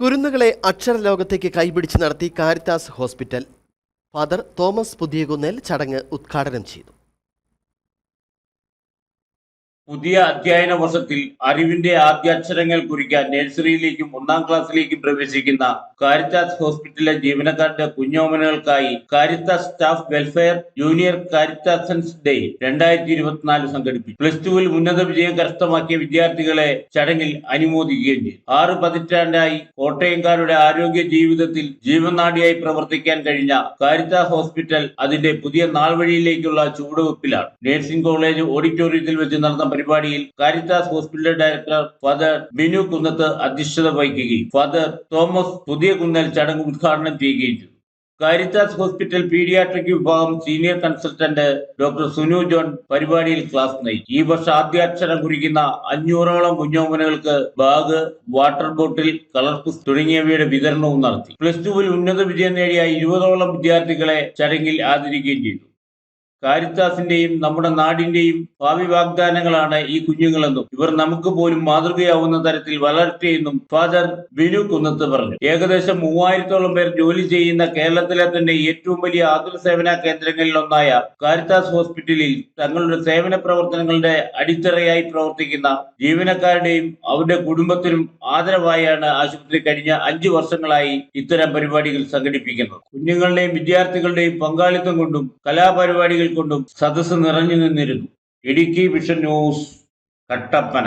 കുരുന്നുകളെ അക്ഷരലോകത്തേക്ക് കൈപിടിച്ച് നടത്തി Caritas hospital. Father Thomas Puthiyakunnel ചടങ്ങ് ഉദ്ഘാടനം ചെയ്തു. പുതിയ അധ്യയന വർഷത്തിൽ അറിവിന്റെ ആദ്യാക്ഷരങ്ങൾ കുറിക്കാൻ നഴ്സറിയിലേക്കും ഒന്നാം ക്ലാസ്സിലേക്കും പ്രവേശിക്കുന്ന കാരിത്താസ് ഹോസ്പിറ്റലിലെ ജീവനക്കാരുടെ കുഞ്ഞോമനകൾക്കായി Caritas staff welfare junior Caritasians day രണ്ടായിരത്തി ഇരുപത്തിനാല് സംഘടിപ്പിച്ചു. പ്ലസ് ടുവിൽ ഉന്നത വിജയം കരസ്ഥമാക്കിയ വിദ്യാർത്ഥികളെ ചടങ്ങിൽ അനുമോദിക്കുകയും ചെയ്തു. ആറ് പതിറ്റാണ്ടായി കോട്ടയംകാരുടെ ആരോഗ്യ ജീവിതത്തിൽ ജീവനാഡിയായി പ്രവർത്തിക്കാൻ കഴിഞ്ഞ കാരിത്താസ് ഹോസ്പിറ്റൽ അതിന്റെ പുതിയ നാൾവഴിയിലേക്കുള്ള ചുവടുവെപ്പിലാണ്. നഴ്സിംഗ് കോളേജ് ഓഡിറ്റോറിയത്തിൽ വെച്ച് നടന്ന പരിപാടിയിൽ Caritas hospital director father Binu Kunnath അധ്യക്ഷത വഹിക്കുകയും ഫാദർ തോമസ് പുതിയ കുന്നൽ ചടങ്ങ് ഉദ്ഘാടനം ചെയ്യുകയും ചെയ്തു. കാരിത്താസ് ഹോസ്പിറ്റൽ പീഡിയാട്രിക് വിഭാഗം senior consultant doctor Sunu John പരിപാടിയിൽ ക്ലാസ് നയിച്ചു. ഈ വർഷം ആദ്യാക്ഷരം കുറിക്കുന്ന അഞ്ഞൂറോളം കുഞ്ഞോമനകൾക്ക് ബാഗ് വാട്ടർ ബോട്ടിൽ കളർ പുസ് തുടങ്ങിയവയുടെ വിതരണവും നടത്തി. പ്ലസ് ടുവിൽ ഉന്നത വിജയം നേടിയ ഇരുപതോളം വിദ്യാർത്ഥികളെ ചടങ്ങിൽ ആദരിക്കുകയും ചെയ്തു. കാരിത്താസിന്റെയും നമ്മുടെ നാടിന്റെയും ഭാവി വാഗ്ദാനങ്ങളാണ് ഈ കുഞ്ഞുങ്ങളെന്നും ഇവർ നമുക്ക് പോലും മാതൃകയാവുന്ന തരത്തിൽ വളർത്തിയെന്നും ഫാദർ ബിനു കുന്നത്ത് പറഞ്ഞു. ഏകദേശം മൂവായിരത്തോളം പേർ ജോലി ചെയ്യുന്ന കേരളത്തിലെ തന്നെ ഏറ്റവും വലിയ ആതുര സേവന കേന്ദ്രങ്ങളിൽ ഒന്നായ കാരിത്താസ് ഹോസ്പിറ്റലിൽ തങ്ങളുടെ സേവന പ്രവർത്തനങ്ങളുടെ അടിത്തറയായി പ്രവർത്തിക്കുന്ന ജീവനക്കാരുടെയും അവരുടെ കുടുംബത്തിനും ആദരവായാണ് ആശുപത്രി കഴിഞ്ഞ അഞ്ചു വർഷങ്ങളായി ഇത്തരം പരിപാടികൾ സംഘടിപ്പിക്കുന്നത്. കുഞ്ഞുങ്ങളുടെയും വിദ്യാർത്ഥികളുടെയും പങ്കാളിത്തം കൊണ്ടും കലാപരിപാടികൾ കൊണ്ടും സദസ്സ് നിറഞ്ഞു നിന്നിരുന്നു. Idukki vision news Kattappana.